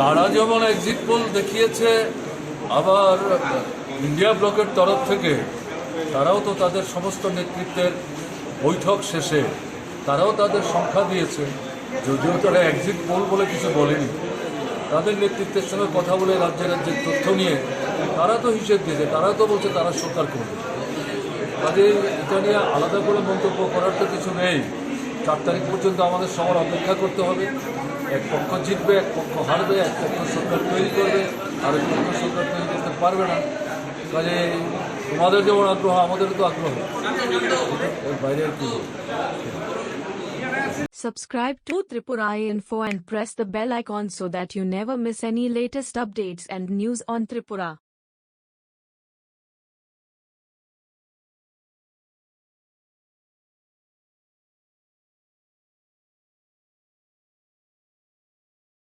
তারা যেমন exit pole দেখিয়েছে, আবার ইন্ডিয়া ব্লকের তরফ থেকে, তারাও তো তাদের সমস্ত নেতৃত্বের বৈঠক শেষে, তারাও তাদের সংখ্যা দিয়েছে। যদিও তারা এক্সিট পোল বলে কিছু বলেনি। তাদের নেতৃত্বের সঙ্গে কথা বলে রাজ্যের রাজ্যের তথ্য নিয়ে, তারা তো হিসেব দিয়েছে, তারা তো বলছে তারা সরকার করবে। কাজে এটা নিয়ে আলাদা করে মন্তব্য করার তো কিছু নেই। চার তারিখ পর্যন্ত আমাদের সবার অপেক্ষা করতে হবে। এক পক্ষ জিতবে, এক পক্ষ হারবে, এক পক্ষ সরকার তৈরি করবে, আর এক পক্ষ সরকার তৈরি করতে পারবে না। কাজে তোমাদের যেমন আগ্রহ, আমাদেরও তো আগ্রহ। বাইরে কি Subscribe to Tripura Info and press the bell icon so that you never miss any latest updates and news on Tripura.